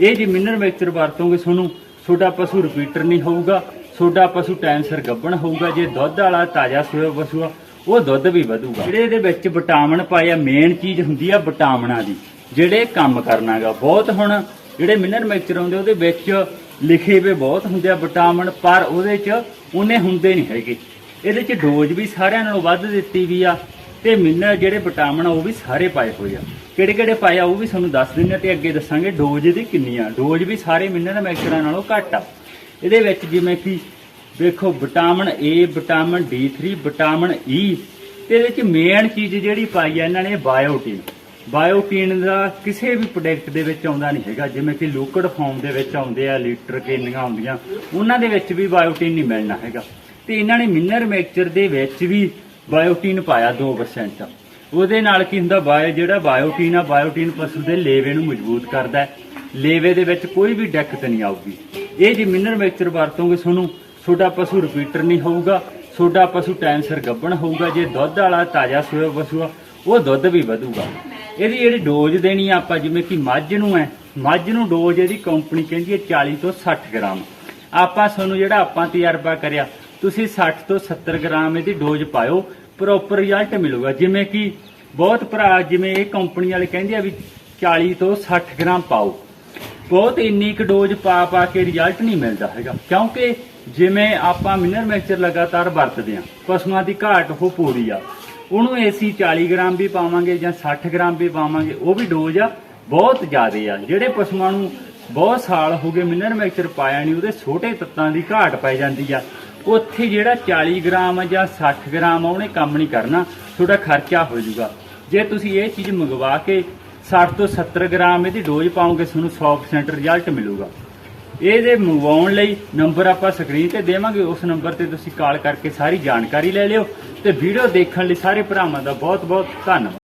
ਇਹ ਜੇ ਮਿਨਰ ਮਿਕਸਚਰ ਵਰਤੋਗੇ ਤੁਹਾਨੂੰ, ਤੁਹਾਡਾ ਪਸ਼ੂ ਰਿਪੀਟਰ ਨਹੀਂ ਹੋਊਗਾ, ਤੁਹਾਡਾ ਪਸ਼ੂ ਟਾਈਮ ਸਿਰ ਗੱਭਣ ਹੋਊਗਾ, ਜੇ ਦੁੱਧ ਵਾਲਾ ਤਾਜ਼ਾ ਸੂਆ ਪਸ਼ੂ ਆ, ਉਹ ਦੁੱਧ ਵੀ ਵਧੂਗਾ। ਜਿਹੜੇ ਇਹਦੇ ਵਿੱਚ ਵਿਟਾਮਿਨ ਪਾਇਆ ਮੇਨ ਚੀਜ਼ ਹੁੰਦੀ ਆ ਵਿਟਾਮਿਨਾਂ ਦੀ, ਜਿਹੜੇ ਕੰਮ ਕਰਨਾਗਾ। ਬਹੁਤ ਹੁਣ ਜਿਹੜੇ ਮਿਨਰਲ ਮਿਕਸਚਰ ਆਉਂਦੇ, ਉਹਦੇ ਵਿੱਚ ਲਿਖੇ ਵੇ ਬਹੁਤ ਹੁੰਦੇ ਆ ਵਿਟਾਮਿਨ, ਪਰ ਉਹਦੇ 'ਚ ਉਹਨੇ ਹੁੰਦੇ ਨਹੀਂ ਹੈਗੇ। ਇਹਦੇ 'ਚ ਡੋਜ਼ ਵੀ ਸਾਰਿਆਂ ਨਾਲੋਂ ਵੱਧ ਦਿੱਤੀ ਵੀ ਆ ਤੇ ਮਿਨਰਲ ਜਿਹੜੇ ਵਿਟਾਮਿਨ ਆ, ਉਹ ਵੀ ਸਾਰੇ ਪਾਏ ਹੋਏ ਆ। ਕਿਹੜੇ ਕਿਹੜੇ ਪਾਏ ਆ, ਉਹ ਵੀ ਤੁਹਾਨੂੰ ਦੱਸ ਦਿੰਦੇ ਆ ਤੇ ਅੱਗੇ ਦੱਸਾਂਗੇ ਡੋਜ਼ ਇਹਦੀ ਕਿੰਨੀ ਆ ਡੋਜ਼ ਵੀ ਸਾਰੇ ਮਿਨਰਲ ਮਿਕਸਚਰਾਂ ਨਾਲੋਂ ਘੱਟ ਆ। ਇਹਦੇ ਵਿੱਚ ਜਿਵੇਂ ਕਿ ਦੇਖੋ vitamin A, vitamin D3 vitamin E ਤੇ ਇਹਦੇ ਵਿੱਚ ਮੇਨ ਚੀਜ਼ ਜਿਹੜੀ ਪਾਈ ਆ, ਇਹਨਾਂ ਨੇ ਬਾਇਓਟਿਨ। ਬਾਇਓਟਿਨ ਦਾ ਕਿਸੇ ਵੀ ਪ੍ਰੋਡਕਟ ਦੇ ਵਿੱਚ ਆਉਂਦਾ ਨਹੀਂ ਹੈਗਾ। ਜਿਵੇਂ ਕਿ ਲਿਕੁਇਡ ਫਾਰਮ ਦੇ ਵਿੱਚ ਆਉਂਦੇ ਆ, ਲੀਟਰ ਕੇਨੀਆਂ ਆਉਂਦੀਆਂ ਉਹਨਾਂ ਦੇ ਵਿੱਚ ਵੀ ਬਾਇਓਟਿਨ ਨਹੀਂ ਮਿਲਣਾ ਹੈਗਾ। ਤੇ ਇਹਨਾਂ ਨੇ ਮਿਨਰ ਮੈਕਚਰ ਦੇ ਵਿੱਚ ਵੀ ਬਾਇਓਟਿਨ ਪਾਇਆ 2% ਉਹਦੇ ਨਾਲ ਕੀ ਹੁੰਦਾ ਬਾਇਓ ਜਿਹੜਾ ਬਾਇਓਟਿਨ ਆ, ਬਾਇਓਟਿਨ ਪਸ਼ੂ ਦੇ ਲੇਵੇ ਨੂੰ ਮਜ਼ਬੂਤ ਕਰਦਾ ਲੇਵੇ ਦੇ ਵਿੱਚ ਕੋਈ ਵੀ ਦਿੱਕਤ ਨਹੀਂ ਆਊਗੀ। ਇਹ ਜੇ ਮਿਨਰ ਮਿਕਸਚਰ ਵਰਤੋਗੇ ਤੁਹਾਨੂੰ, ਤੁਹਾਡਾ ਪਸ਼ੂ ਰਿਪੀਟਰ ਨਹੀਂ ਹੋਊਗਾ, ਤੁਹਾਡਾ ਪਸ਼ੂ ਟਾਈਮ ਸਿਰ ਗੱਭਣ ਹੋਊਗਾ, ਜੇ ਦੁੱਧ ਵਾਲਾ ਤਾਜ਼ਾ ਸੋਇਆ ਪਸ਼ੂ ਆ, ਉਹ ਦੁੱਧ ਵੀ ਵਧੂਗਾ। ਇਹਦੀ ਜਿਹੜੀ ਡੋਜ਼ ਦੇਣੀ ਆ ਆਪਾਂ, ਜਿਵੇਂ ਕਿ ਮੱਝ ਨੂੰ ਹੈ, ਮੱਝ ਨੂੰ ਡੋਜ਼ ਇਹਦੀ ਕੰਪਨੀ ਕਹਿੰਦੀ ਹੈ 40 ਤੋਂ 60 ਗ੍ਰਾਮ। ਆਪਾਂ ਤੁਹਾਨੂੰ ਜਿਹੜਾ ਆਪਾਂ ਤਜਰਬਾ ਕਰਿਆ ਤੁਸੀਂ 60 ਤੋਂ 70 ਗ੍ਰਾਮ ਇਹਦੀ ਡੋਜ਼ ਪਾਇਓ ਪ੍ਰੋਪਰ ਰਿਜ਼ਲਟ ਮਿਲੂਗਾ। ਜਿਵੇਂ ਕਿ ਬਹੁਤ ਭਰਾ ਜਿਵੇਂ ਇਹ ਕੰਪਨੀ ਵਾਲੇ ਕਹਿੰਦੇ ਆ ਵੀ 40 ਤੋਂ 60 ਗ੍ਰਾਮ ਪਾਓ। ਬਹੁਤ ਇੰਨੀ ਕੁ ਡੋਜ਼ ਪਾ ਪਾ ਕੇ ਰਿਜ਼ਲਟ ਨਹੀਂ ਮਿਲਦਾ ਹੈਗਾ। ਕਿਉਂਕਿ ਜਿਵੇਂ ਆਪਾਂ ਮਿਨਰਲ ਮਿਕਸਚਰ ਲਗਾਤਾਰ ਵਰਤਦੇ ਆ ਪਸ਼ੂਆਂ ਦੀ ਘਾਟ ਉਹ ਪੂਰੀ ਆ। ਉਹਨੂੰ ਏਸੀ 40 ਗ੍ਰਾਮ ਵੀ ਪਾਵਾਂਗੇ ਜਾਂ 60 ਗ੍ਰਾਮ ਵੀ ਪਾਵਾਂਗੇ, ਉਹ ਵੀ ਡੋਜ਼ ਆ, ਬਹੁਤ ਜ਼ਿਆਦੇ ਆ। ਜਿਹੜੇ ਪਸ਼ੂਆਂ ਨੂੰ ਬਹੁਤ ਸਾਲ ਹੋ ਗਏ ਮਿਨਰ ਮਿਕਸਚਰ ਪਾਇਆ ਨਹੀਂ, ਉਹਦੇ ਛੋਟੇ ਤੱਤਾਂ ਦੀ ਘਾਟ ਪੈ ਜਾਂਦੀ ਆ। ਉੱਥੇ ਜਿਹੜਾ 40 ਗ੍ਰਾਮ ਜਾਂ 60 ਗ੍ਰਾਮ ਆ, ਉਹਨੇ ਕੰਮ ਨਹੀਂ ਕਰਨਾ, ਤੁਹਾਡਾ ਖਰਚਾ ਹੋ ਜਾਊਗਾ। ਜੇ ਤੁਸੀਂ ਇਹ ਚੀਜ਼ ਮੰਗਵਾ ਕੇ 60 ਤੋਂ 70 ਗ੍ਰਾਮ ਇਹਦੀ ਡੋਜ਼ ਪਾਓਗੇ, ਤੁਹਾਨੂੰ 100% ਰਿਜ਼ਲਟ ਮਿਲੂਗਾ। ਇਹਦੇ ਮੰਗਵਾਉਣ ਲਈ ਨੰਬਰ ਆਪਾਂ ਸਕਰੀਨ ਤੇ ਦੇਵਾਂਗੇ, ਉਸ ਨੰਬਰ ਤੇ ਤੁਸੀਂ ਕਾਲ ਕਰਕੇ ਸਾਰੀ ਜਾਣਕਾਰੀ ਲੈ ਲਿਓ ਤੇ ਵੀਡੀਓ ਦੇਖਣ ਲਈ ਸਾਰੇ ਭਰਾਵਾਂ ਦਾ ਬਹੁਤ ਬਹੁਤ ਧੰਨਵਾਦ।